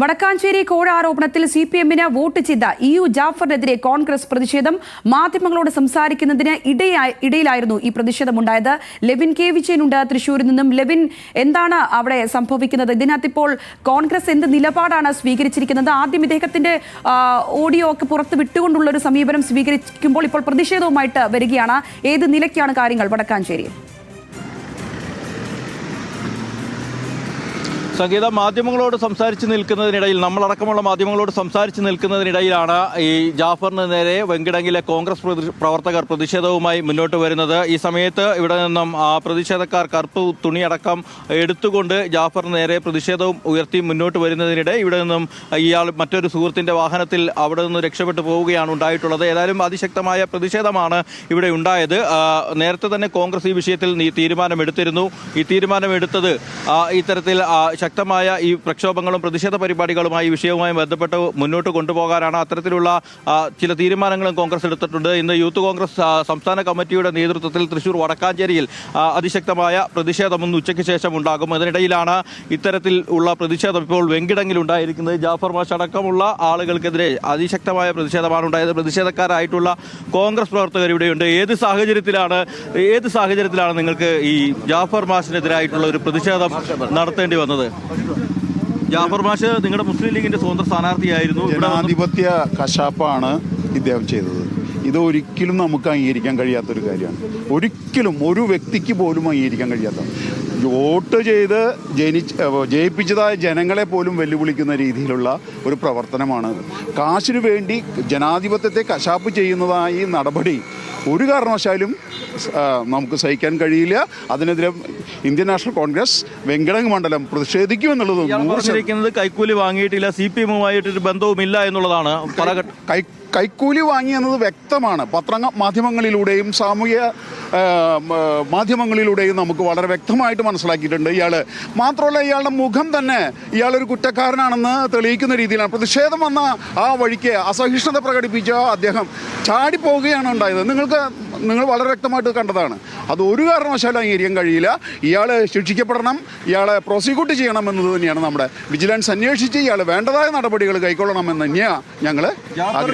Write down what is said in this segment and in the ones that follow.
വടക്കാഞ്ചേരി കോഴ ആരോപണത്തിൽ C P എമ്മിന് വോട്ട് ചെയ്ത ഇ യു ജാഫറിനെതിരെ കോൺഗ്രസ് പ്രതിഷേധം മാധ്യമങ്ങളോട് സംസാരിക്കുന്നതിന് ഇടയിലായിരുന്നു ഈ പ്രതിഷേധമുണ്ടായത്. ലെവിൻ കെ വിജയനുണ്ട് തൃശ്ശൂരിൽ നിന്നും. ലെവിൻ എന്താണ് അവിടെ സംഭവിക്കുന്നത്? ഇതിനകത്ത് ഇപ്പോൾ കോൺഗ്രസ് എന്ത് നിലപാടാണ് സ്വീകരിച്ചിരിക്കുന്നത്? ആദ്യം ഇദ്ദേഹത്തിന്റെ ഓഡിയോ ഒക്കെ പുറത്ത് വിട്ടുകൊണ്ടുള്ള ഒരു സമീപനം സ്വീകരിക്കുമ്പോൾ ഇപ്പോൾ പ്രതിഷേധവുമായിട്ട് വരികയാണ്. ഏത് നിലയ്ക്കാണ് കാര്യങ്ങൾ വടക്കാഞ്ചേരിയിൽ സംഗീത മാധ്യമങ്ങളോട് സംസാരിച്ച് നിൽക്കുന്നതിനിടയിൽ നമ്മളടക്കമുള്ള മാധ്യമങ്ങളോട് സംസാരിച്ച് നിൽക്കുന്നതിനിടയിലാണ് ഈ ജാഫറിന് നേരെ വെങ്കിടങ്ങിലെ കോൺഗ്രസ് പ്രവർത്തകർ പ്രതിഷേധവുമായി മുന്നോട്ട് വരുന്നത്. ഈ സമയത്ത് ഇവിടെ നിന്നും പ്രതിഷേധക്കാർ കറുപ്പ് തുണിയടക്കം എടുത്തുകൊണ്ട് ജാഫറിന് നേരെ പ്രതിഷേധവും ഉയർത്തി മുന്നോട്ട് വരുന്നതിനിടെ ഇവിടെ നിന്നും ഇയാൾ മറ്റൊരു സുഹൃത്തിന്റെ വാഹനത്തിൽ അവിടെ നിന്ന് രക്ഷപ്പെട്ടു പോവുകയാണ് ഉണ്ടായിട്ടുള്ളത്. ഏതായാലും അതിശക്തമായ പ്രതിഷേധമാണ് ഇവിടെ ഉണ്ടായത്. നേരത്തെ തന്നെ കോൺഗ്രസ് ഈ വിഷയത്തിൽ തീരുമാനമെടുത്തിരുന്നു. ഈ തീരുമാനമെടുത്തത് ഇത്തരത്തിൽ ശക്തമായ ഈ പ്രക്ഷോഭങ്ങളും പ്രതിഷേധ പരിപാടികളുമായി വിഷയവുമായി ബന്ധപ്പെട്ട് മുന്നോട്ട് കൊണ്ടുപോകാനാണ് അത്തരത്തിലുള്ള ചില തീരുമാനങ്ങളും കോൺഗ്രസ് എടുത്തിട്ടുണ്ട്. ഇന്ന് യൂത്ത് കോൺഗ്രസ് സംസ്ഥാന കമ്മിറ്റിയുടെ നേതൃത്വത്തിൽ തൃശൂർ വടക്കാഞ്ചേരിയിൽ അതിശക്തമായ പ്രതിഷേധം ഇന്ന് ഉച്ചയ്ക്ക് ശേഷം ഉണ്ടാകും. അതിനിടയിലാണ് ഇത്തരത്തിൽ ഉള്ള പ്രതിഷേധം ഇപ്പോൾ വെങ്കിടങ്ങിൽ ഉണ്ടായിരിക്കുന്നത്. ജാഫർ മാഷ് അടക്കമുള്ള ആളുകൾക്കെതിരെ അതിശക്തമായ പ്രതിഷേധമാണ് ഉണ്ടായത്. പ്രതിഷേധക്കാരായിട്ടുള്ള കോൺഗ്രസ് പ്രവർത്തകർ ഇവിടെയുണ്ട്. ഏത് സാഹചര്യത്തിലാണ് ഏത് സാഹചര്യത്തിലാണ് നിങ്ങൾക്ക് ഈ ജാഫർ മാഷിനെതിരായിട്ടുള്ള ഒരു പ്രതിഷേധം നടത്തേണ്ടി വന്നത്? ജാഫർ മാഷ് നിങ്ങളുടെ മുസ്ലിം ലീഗിന്റെ സ്വതന്ത്ര സ്ഥാനാർത്ഥിയായിരുന്നു. ജനാധിപത്യ കശാപ്പാണ് ഇദ്ദേഹം ചെയ്തത്. ഇത് ഒരിക്കലും നമുക്ക് അംഗീകരിക്കാൻ കഴിയാത്തൊരു കാര്യമാണ്. ഒരിക്കലും ഒരു വ്യക്തിക്ക് പോലും അംഗീകരിക്കാൻ കഴിയാത്ത വോട്ട് ചെയ്ത് ജനിച്ച് ജയിപ്പിച്ചതായ ജനങ്ങളെ പോലും വെല്ലുവിളിക്കുന്ന രീതിയിലുള്ള ഒരു പ്രവർത്തനമാണ് കാശിനു വേണ്ടി ജനാധിപത്യത്തെ കശാപ്പ് ചെയ്യുന്നതായി നടപടി ഒരു കാരണവശാലും നമുക്ക് സഹിക്കാൻ കഴിയില്ല. അതിനെതിരെ ഇന്ത്യൻ നാഷണൽ കോൺഗ്രസ് വെങ്കടങ് മണ്ഡലം പ്രതിഷേധിക്കും എന്നുള്ളത് കൈക്കൂലി വാങ്ങിയിട്ടില്ല സി പി എമ്മുമായിട്ടൊരു ബന്ധവുമില്ല എന്നുള്ളതാണ്. കൈ കൈക്കൂലി വാങ്ങിയെന്നത് വ്യക്തമാണ്. പത്ര മാധ്യമങ്ങളിലൂടെയും സാമൂഹ്യ മാധ്യമങ്ങളിലൂടെയും നമുക്ക് വളരെ വ്യക്തമായിട്ട് മനസ്സിലാക്കിയിട്ടുണ്ട് ഇയാൾ മാത്രമല്ല ഇയാളുടെ മുഖം തന്നെ ഇയാളൊരു കുറ്റക്കാരനാണെന്ന് തെളിയിക്കുന്ന രീതിയിലാണ്. പ്രതിഷേധം വന്ന ആ വഴിക്ക് അസഹിഷ്ണുത പ്രകടിപ്പിച്ച അദ്ദേഹം ചാടിപ്പോവുകയാണ് ഉണ്ടായത്. നിങ്ങൾക്ക് നിങ്ങൾ വളരെ വ്യക്തമായിട്ട് കണ്ടതാണ്. അത് ഒരു കാരണവശാലും അംഗീകരിക്കാൻ കഴിയില്ല. ഇയാൾ ശിക്ഷിക്കപ്പെടണം ഇയാളെ പ്രോസിക്യൂട്ട് ചെയ്യണം എന്നത് തന്നെയാണ് നമ്മുടെ വിജിലൻസ് അന്വേഷിച്ച് ഇയാൾ വേണ്ടതായ നടപടികൾ കൈക്കൊള്ളണമെന്ന് തന്നെയാണ് ഞങ്ങൾ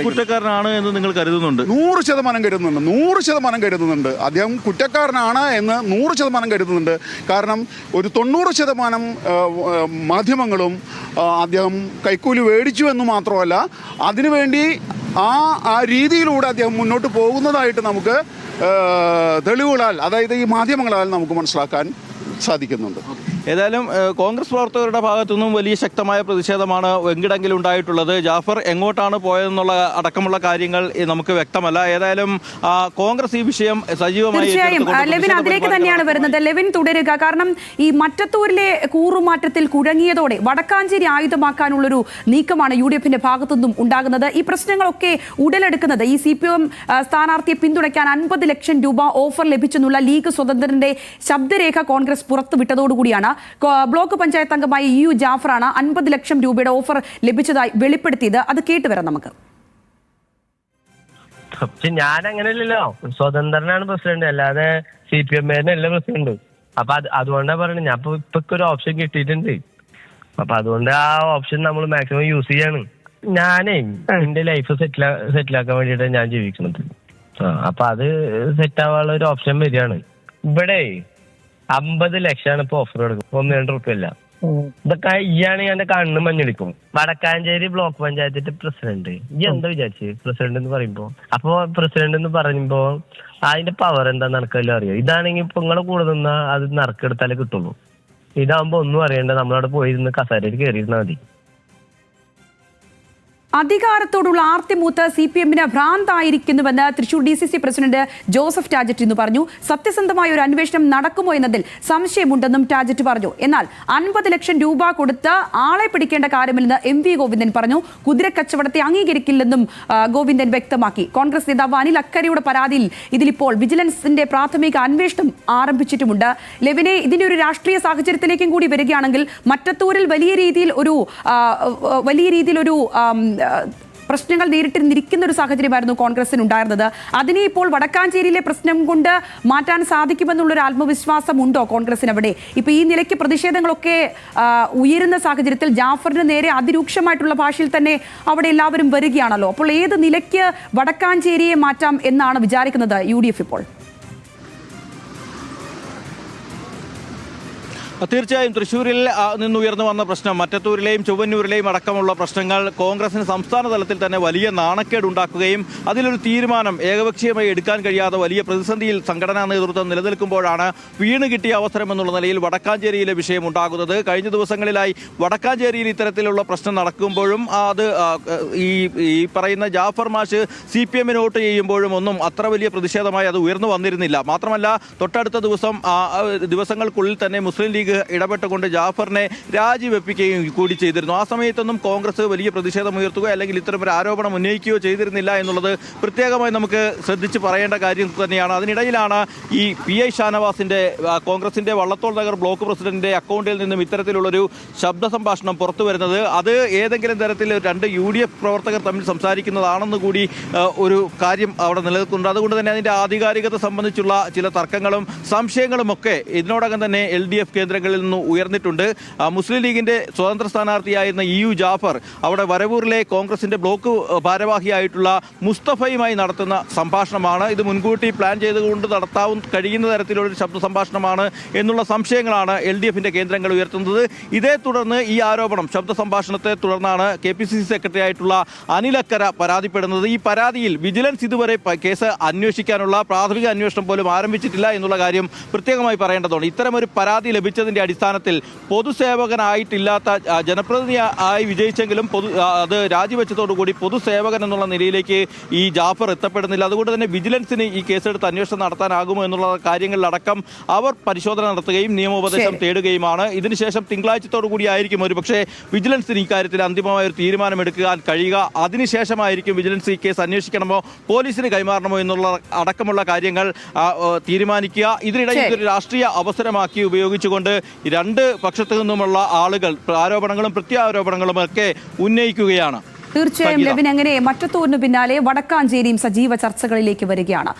കുറ്റക്കാരനാണ് എന്ന് നിങ്ങൾ കരുതുന്നുണ്ട്? നൂറ് ശതമാനം കരുതുന്നുണ്ട്. നൂറ് ശതമാനം കരുതുന്നുണ്ട്. അദ്ദേഹം കുറ്റക്കാരനാണ് എന്ന് നൂറ് ശതമാനം കരുതുന്നുണ്ട്. കാരണം ഒരു തൊണ്ണൂറ് ശതമാനം മാധ്യമങ്ങളും അദ്ദേഹം കൈക്കൂലി മേടിച്ചു എന്ന് മാത്രമല്ല അതിനുവേണ്ടി ആ ആ രീതിയിലൂടെ അദ്ദേഹം മുന്നോട്ട് പോകുന്നതായിട്ട് നമുക്ക് തെളിവുകളാൽ അതായത് ഈ മാധ്യമങ്ങളാൽ നമുക്ക് മനസ്സിലാക്കാൻ സാധിക്കുന്നുണ്ട്. ഏതായാലും കോൺഗ്രസ് പ്രവർത്തകരുടെ ഭാഗത്തുനിന്നും വലിയ ശക്തമായ പ്രതിഷേധമാണ് എങ്കിടെങ്കിലും ഉണ്ടായിട്ടുള്ളത്. ജാഫർ എങ്ങോട്ടാണ് പോയതെന്നുള്ള അടക്കമുള്ള കാര്യങ്ങൾ നമുക്ക് വ്യക്തമല്ല. ഏതായാലും കോൺഗ്രസ് ഈ വിഷയം സജീവമായി തീർച്ചയായും. ലെവിൻ അതിലേക്ക് തന്നെയാണ് വരുന്നത്. ലെവിൻ തുടരുക. കാരണം ഈ മറ്റത്തൂരിലെ കൂറുമാറ്റത്തിൽ കുഴങ്ങിയതോടെ വടക്കാഞ്ചേരി ആയുധമാക്കാനുള്ളൊരു നീക്കമാണ് യു ഡി എഫിന്റെ ഭാഗത്തുനിന്നും ഉണ്ടാകുന്നത്. ഈ പ്രശ്നങ്ങളൊക്കെ ഉടലെടുക്കുന്നത് ഈ സി പി എം സ്ഥാനാർത്ഥിയെ പിന്തുണയ്ക്കാൻ അൻപത് ലക്ഷം രൂപ ഓഫർ ലഭിച്ചെന്നുള്ള ലീഗ് സ്വതന്ത്രന്റെ ശബ്ദരേഖ കോൺഗ്രസ് പുറത്തുവിട്ടതോടുകൂടിയാണ്. ബ്ലോക്ക് പഞ്ചായത്ത് അംഗമായ യു ജാഫറാണ് അൻപത് ലക്ഷം രൂപയുടെ ഓഫർ ലഭിച്ചതായി വെളിപ്പെടുത്തിയത്. അത് കേട്ടുവരാം നമുക്ക്. ഞാൻ അങ്ങനെയല്ലല്ലോ സ്വതന്ത്രനാണ് പ്രസിഡന്റ്. അല്ലാതെ സി പി എം അല്ല പ്രസിഡന്റ്. അപ്പൊ അത് അതുകൊണ്ടാ പറയുന്നത് ഞാൻ ഇപ്പൊ ഒരു ഓപ്ഷൻ കിട്ടിയിട്ടുണ്ട്. അപ്പൊ അതുകൊണ്ട് ആ ഓപ്ഷൻ നമ്മൾ മാക്സിമം യൂസ് ചെയ്യാണ്. ഞാനേ എന്റെ ലൈഫ് സെറ്റിൽ സെറ്റിലാക്കാൻ വേണ്ടിയിട്ടാണ് ഞാൻ ജീവിക്കുന്നത്. അപ്പൊ അത് സെറ്റ് ആവാനുള്ള ഒരു ഓപ്ഷൻ വരികയാണ്. ഇവിടെ അമ്പത് ലക്ഷമാണ് ഇപ്പൊ ഓഫർ കൊടുക്കും ഒന്ന് രണ്ട് റുപ്യല്ല ഇതൊക്കെ ഇയാണെങ്കിൽ എന്റെ കണ്ണ് മഞ്ഞളിക്കും. വടക്കാഞ്ചേരി ബ്ലോക്ക് പഞ്ചായത്തിന്റെ പ്രസിഡന്റ്. ഈ എന്താ വിചാരിച്ച് പ്രസിഡന്റ് എന്ന് പറയുമ്പോ? അപ്പൊ പ്രസിഡന്റ് എന്ന് പറയുമ്പോ അതിന്റെ പവർ എന്താ നടക്കല്ലോ അറിയാം? ഇതാണെങ്കിൽ ഇപ്പൊ നിങ്ങളെ കൂടെ നിന്നാ അത് നറുക്കെടുത്താലേ കിട്ടുള്ളൂ. ഇതാവുമ്പോ ഒന്നും അറിയണ്ട. നമ്മളവിടെ പോയിരുന്ന് കസേരയിൽ കയറിയിരുന്നാ മതി. അധികാരത്തോടുള്ള ആർത്തിമൂത്ത് സി പി എമ്മിന് ഭ്രാന്തായിരിക്കുന്നുവെന്ന് Thrissur D C C president Joseph Tajet ഇന്ന് പറഞ്ഞു. സത്യസന്ധമായ ഒരു അന്വേഷണം നടക്കുമോ എന്നതിൽ സംശയമുണ്ടെന്നും ടാജറ്റ് പറഞ്ഞു. എന്നാൽ അൻപത് ലക്ഷം രൂപ കൊടുത്ത് ആളെ പിടിക്കേണ്ട കാര്യമില്ലെന്ന് എം വി ഗോവിന്ദൻ പറഞ്ഞു. കുതിരക്കച്ചവടത്തെ അംഗീകരിക്കില്ലെന്നും ഗോവിന്ദൻ വ്യക്തമാക്കി. കോൺഗ്രസ് നേതാവ് അനിൽ അക്കരയുടെ പരാതിയിൽ ഇതിലിപ്പോൾ വിജിലൻസിന്റെ പ്രാഥമിക അന്വേഷണം ആരംഭിച്ചിട്ടുമുണ്ട്. ലെവിനെ ഇതിന്റെ ഒരു രാഷ്ട്രീയ സാഹചര്യത്തിലേക്കും കൂടി വരികയാണെങ്കിൽ മറ്റത്തൂരിൽ വലിയ രീതിയിൽ ഒരു വലിയ രീതിയിൽ ഒരു പ്രശ്നങ്ങൾ നേരിട്ടിരുന്നിരിക്കുന്ന ഒരു സാഹചര്യമായിരുന്നു കോൺഗ്രസിന് ഉണ്ടായിരുന്നത് അതിനെ ഇപ്പോൾ വടക്കാഞ്ചേരിയിലെ പ്രശ്നം കൊണ്ട് മാറ്റാൻ സാധിക്കുമെന്നുള്ളൊരു ആത്മവിശ്വാസം ഉണ്ടോ കോൺഗ്രസിന് അവിടെ ഇപ്പൊ ഈ നിലയ്ക്ക് പ്രതിഷേധങ്ങളൊക്കെ ഉയരുന്ന സാഹചര്യത്തിൽ ജാഫറിന് നേരെ അതിരൂക്ഷമായിട്ടുള്ള ഭാഷയിൽ തന്നെ അവിടെ എല്ലാവരും വരികയാണല്ലോ. അപ്പോൾ ഏത് നിലയ്ക്ക് വടക്കാഞ്ചേരിയെ മാറ്റാം എന്നാണ് വിചാരിക്കുന്നത് യു ഇപ്പോൾ? തീർച്ചയായും തൃശ്ശൂരിൽ നിന്നുയർന്നു വന്ന പ്രശ്നം മറ്റത്തൂരിലെയും ചൊവ്വന്നൂരിലെയും അടക്കമുള്ള പ്രശ്നങ്ങൾ കോൺഗ്രസിന് സംസ്ഥാന തലത്തിൽ തന്നെ വലിയ നാണക്കേട് ഉണ്ടാക്കുകയും അതിലൊരു തീരുമാനം ഏകപക്ഷീയമായി എടുക്കാൻ കഴിയാതെ വലിയ പ്രതിസന്ധിയിൽ സംഘടനാ നേതൃത്വം നിലനിൽക്കുമ്പോഴാണ് വീണ് കിട്ടിയ അവസരം എന്നുള്ള നിലയിൽ വടക്കാഞ്ചേരിയിലെ വിഷയം ഉണ്ടാകുന്നത്. കഴിഞ്ഞ ദിവസങ്ങളിലായി വടക്കാഞ്ചേരിയിൽ ഇത്തരത്തിലുള്ള പ്രശ്നം നടക്കുമ്പോഴും അത് ഈ ഈ പറയുന്ന ജാഫർ മാഷ് സി പി എമ്മിന് വോട്ട് ചെയ്യുമ്പോഴും ഒന്നും അത്ര വലിയ പ്രതിഷേധമായി അത് ഉയർന്നു വന്നിരുന്നില്ല. മാത്രമല്ല തൊട്ടടുത്ത ദിവസം ദിവസങ്ങൾക്കുള്ളിൽ തന്നെ മുസ്ലിം ലീഗ് ഇടപെട്ടുകൊണ്ട് ജാഫറിനെ രാജിവെപ്പിക്കുകയും കൂടി ചെയ്തിരുന്നു. ആ സമയത്തൊന്നും കോൺഗ്രസ് വലിയ പ്രതിഷേധം ഉയർത്തുകയോ അല്ലെങ്കിൽ ഇത്തരം ഒരു ആരോപണം ഉന്നയിക്കുകയോ ചെയ്തിരുന്നില്ല എന്നുള്ളത് പ്രത്യേകമായി നമുക്ക് ശ്രദ്ധിച്ച് പറയേണ്ട കാര്യം തന്നെയാണ്. അതിനിടയിലാണ് ഈ പി ഐ ഷാനവാസിന്റെ കോൺഗ്രസിന്റെ വള്ളത്തോൾ നഗർ ബ്ലോക്ക് പ്രസിഡന്റിന്റെ അക്കൗണ്ടിൽ നിന്നും ഇത്തരത്തിലുള്ളൊരു ശബ്ദ സംഭാഷണം പുറത്തു വരുന്നത്. അത് ഏതെങ്കിലും തരത്തിൽ രണ്ട് യു ഡി എഫ് പ്രവർത്തകർ തമ്മിൽ സംസാരിക്കുന്നതാണെന്ന് കൂടി ഒരു കാര്യം അവിടെ നിലനിൽക്കുന്നുണ്ട്. അതുകൊണ്ട് തന്നെ അതിന്റെ ആധികാരികത സംബന്ധിച്ചുള്ള ചില തർക്കങ്ങളും സംശയങ്ങളും ഒക്കെ ഇതിനോടകം തന്നെ എൽ ഡി എഫ് കേന്ദ്രങ്ങളിൽ നിന്ന് ഉയർന്നിട്ടുണ്ട്. മുസ്ലിം ലീഗിന്റെ സ്വതന്ത്ര സ്ഥാനാർത്ഥിയായിരുന്ന ഇ യു ജാഫർ അവിടെ വരവൂരിലെ കോൺഗ്രസിന്റെ ബ്ലോക്ക് ഭാരവാഹിയായിട്ടുള്ള മുസ്തഫയുമായി നടത്തുന്ന സംഭാഷണമാണ്. ഇത് മുൻകൂട്ടി പ്ലാൻ ചെയ്തുകൊണ്ട് നടത്താവും കഴിയുന്ന തരത്തിലുള്ള ഒരു ശബ്ദ സംഭാഷണമാണ് എന്നുള്ള സംശയങ്ങളാണ് എൽ ഡി എഫിന്റെ കേന്ദ്രങ്ങൾ ഉയർത്തുന്നത്. ഇതേ തുടർന്ന് ഈ ആരോപണം ശബ്ദ സംഭാഷണത്തെ തുടർന്നാണ് K P C C secretary ആയിട്ടുള്ള അനിലക്കര പരാതിപ്പെടുന്നത്. ഈ പരാതിയിൽ വിജിലൻസ് ഇതുവരെ കേസ് അന്വേഷിക്കാനുള്ള പ്രാഥമിക അന്വേഷണം പോലും ആരംഭിച്ചിട്ടില്ല എന്നുള്ള കാര്യം പ്രത്യേകമായി പറയേണ്ടതുണ്ട്. ഇത്തരമൊരു പരാതി ലഭിച്ചതിന്റെ അടിസ്ഥാനത്തിൽ പൊതുസേവകനായിട്ടില്ലാത്ത ജനപ്രതിനിധി ആയി വിജയിച്ചെങ്കിലും പൊതു അത് രാജിവെച്ചതോടുകൂടി പൊതുസേവകൻ എന്നുള്ള നിലയിലേക്ക് ഈ ജാഫർ എത്തപ്പെടുന്നില്ല അതുകൊണ്ട് തന്നെ വിജിലൻസിന് ഈ കേസെടുത്ത് അന്വേഷണം നടത്താനാകുമോ എന്നുള്ള കാര്യങ്ങളിലടക്കം അവർ പരിശോധന നടത്തുകയും നിയമോപദേശം. തേടുകയുമാണ് ഇതിനുശേഷം തിങ്കളാഴ്ചത്തോടു കൂടിയായിരിക്കും ഒരു പക്ഷേ വിജിലൻസിന് ഇക്കാര്യത്തിൽ അന്തിമമായ ഒരു തീരുമാനമെടുക്കാൻ കഴിയുക അതിനുശേഷമായിരിക്കും വിജിലൻസ് ഈ കേസ് അന്വേഷിക്കണമോ പോലീസിന് കൈമാറണമോ എന്നുള്ള അടക്കമുള്ള കാര്യങ്ങൾ തീരുമാനിക്കുക ഇതിനിടയിൽ. ഇതൊരു രാഷ്ട്രീയ അവസരമാക്കി ഉപയോഗിച്ചുകൊണ്ട് രണ്ട് പക്ഷത്തു നിന്നുമുള്ള ആളുകൾ ആരോപണങ്ങളും പ്രത്യാരോപണങ്ങളും ഒക്കെ ഉന്നയിക്കുകയാണ്. തീർച്ചയായും ലവിൻ അങ്ങനെ മറ്റത്തൂരിന് പിന്നാലെ വടക്കാഞ്ചേരിയും സജീവ ചർച്ചകളിലേക്ക് വരികയാണ്.